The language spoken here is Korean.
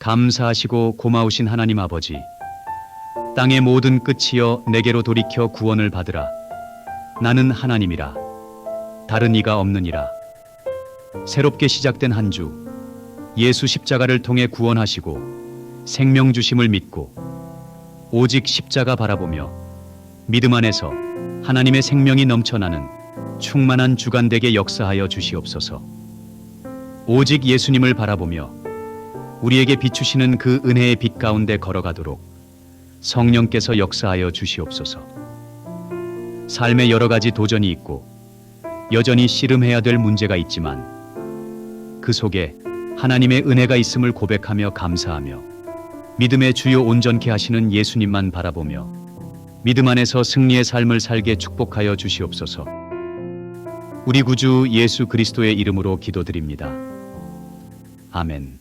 감사하시고 고마우신 하나님 아버지, 땅의 모든 끝이여 내게로 돌이켜 구원을 받으라. 나는 하나님이라. 다른 이가 없느니라. 새롭게 시작된 한 주, 예수 십자가를 통해 구원하시고 생명 주심을 믿고 오직 십자가 바라보며 믿음 안에서 하나님의 생명이 넘쳐나는 충만한 주간 되게 역사하여 주시옵소서. 오직 예수님을 바라보며 우리에게 비추시는 그 은혜의 빛 가운데 걸어가도록 성령께서 역사하여 주시옵소서. 삶에 여러 가지 도전이 있고 여전히 씨름해야 될 문제가 있지만 그 속에 하나님의 은혜가 있음을 고백하며 감사하며 믿음의 주요 온전케 하시는 예수님만 바라보며 믿음 안에서 승리의 삶을 살게 축복하여 주시옵소서. 우리 구주 예수 그리스도의 이름으로 기도드립니다. 아멘.